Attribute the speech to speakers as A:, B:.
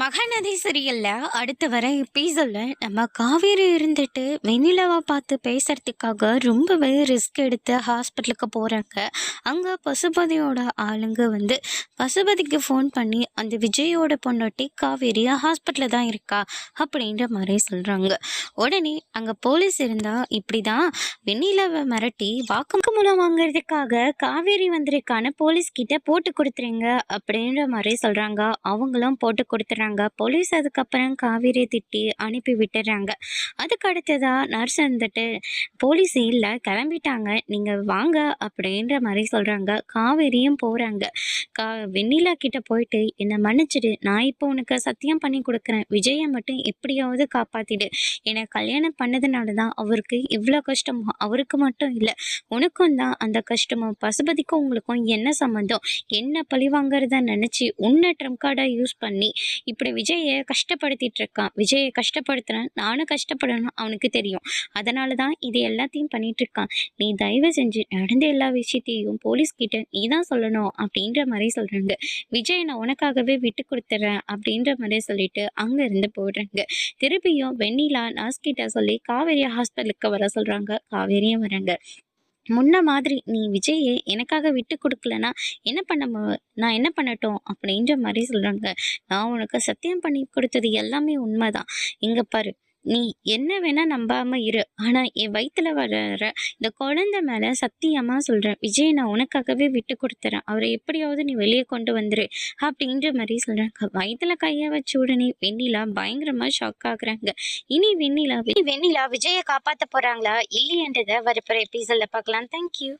A: மகாநதி சீரியல்ல அடுத்து வர எபிசோட்ல நம்ம காவேரி இருந்துட்டு வெண்ணிலாவை பார்த்து பேசுறதுக்காக ரொம்பவே ரிஸ்க் எடுத்து ஹாஸ்பிட்டலுக்கு போறாங்க. அங்க பசுபதியோட ஆளுங்க வந்து பசுபதிக்கு ஃபோன் பண்ணி அந்த விஜயோட பொண்ணொட்டி காவேரி ஹாஸ்பிட்டலில் தான் இருக்கா அப்படின்ற மாதிரி சொல்றாங்க. உடனே அங்க போலீஸ் இருந்தா இப்படிதான் வெண்ணிலாவை மிரட்டி வாக்குமூலம் வாங்குறதுக்காக காவேரி வந்திருக்கான போலீஸ் கிட்ட போட்டு கொடுத்துருங்க அப்படின்ற மாதிரி சொல்றாங்க. அவங்களும் போட்டு கொடுத்துறாங்க. போலீஸ் அதுக்கப்புறம் காவேரியை திட்டி அனுப்பி விட்டுறாங்க. அதுக்கு அடுத்ததாக நர்ஸ் வந்துட்டு போலீஸ் இல்லை கிளம்பிட்டாங்க. நீங்கள் வாங்க அப்படின்ற மாதிரி சொல்கிறாங்க காவேரியும் போகிறாங்க கா வெண்ணிலா கிட்ட போயிட்டு என்னை மன்னிச்சிடு. நான் இப்போ உனக்கு சத்தியம் பண்ணி கொடுக்குறேன். விஜயை மட்டும் எப்படியாவது காப்பாற்றிடு என்னை கல்யாணம் பண்ணதுனால தான் அவருக்கு இவ்வளோ கஷ்டமோ அவருக்கு மட்டும் இல்லை. உனக்கும் தான் அந்த கஷ்டமும் பசுபதிக்கும் உங்களுக்கும் என்ன சம்மந்தம் என்ன பழி வாங்குறத நினச்சி உன்னை ட்ரம் கார்டை யூஸ் பண்ணி இப்படி விஜயை கஷ்டப்படுத்திட்டு இருக்கான் விஜயை கஷ்டப்படுத்துறேன். நானும் கஷ்டப்படணும். அவனுக்கு தெரியும். அதனால தான் இது எல்லாத்தையும் பண்ணிட்டு இருக்கான் நீ தயவு செஞ்சு நடந்த எல்லா விஷயத்தையும் போலீஸ்கிட்ட நீ தான் சொல்லணும் அப்படின்ற மாதிரி சொல்றாங்க. விஜய் நான் உனக்காகவே விட்டு கொடுத்துட்றேன் அப்படின்ற மாதிரி சொல்லிட்டு அங்க இருந்து போடுறாங்க திருப்பியும் வெண்ணிலா நர்ஸ் கிட்ட சொல்லி காவேரி ஹாஸ்பிட்டலுக்கு வர சொல்றாங்க. காவேரியும் வராங்க. முன்ன மாதிரி நீ விஜயை எனக்காக விட்டு கொடுக்கலனா என்ன பண்ண மு- நான் என்ன பண்ணட்டும் அப்படின்ற மாதிரி சொல்கிறாங்க நான் உனக்கு சத்தியம் பண்ணி கொடுத்தது எல்லாமே உண்மைதான். இங்கே பாரு நீ என்ன வேணால் நம்பாம இரு. ஆனால் என் வயிற்றில் வர்ற இந்த குழந்தை மேலே சத்தியமாக சொல்கிறேன் விஜய் நான் உனக்காகவே விட்டு கொடுத்துறேன். அவரை எப்படியாவது நீ வெளியே கொண்டு வந்துரு அப்படின்ற மாதிரி சொல்கிறாங்க வயிற்றில் கையை வச்ச உடனே வெண்ணிலா பயங்கரமாக ஷாக் ஆகுறாங்க. இனி வெண்ணிலா வெண்ணிலா விஜயை காப்பாற்ற போகிறாங்களா இல்லையன்றதை வரப்போகிற எபிசோடில் பார்க்கலாம். தேங்க்யூ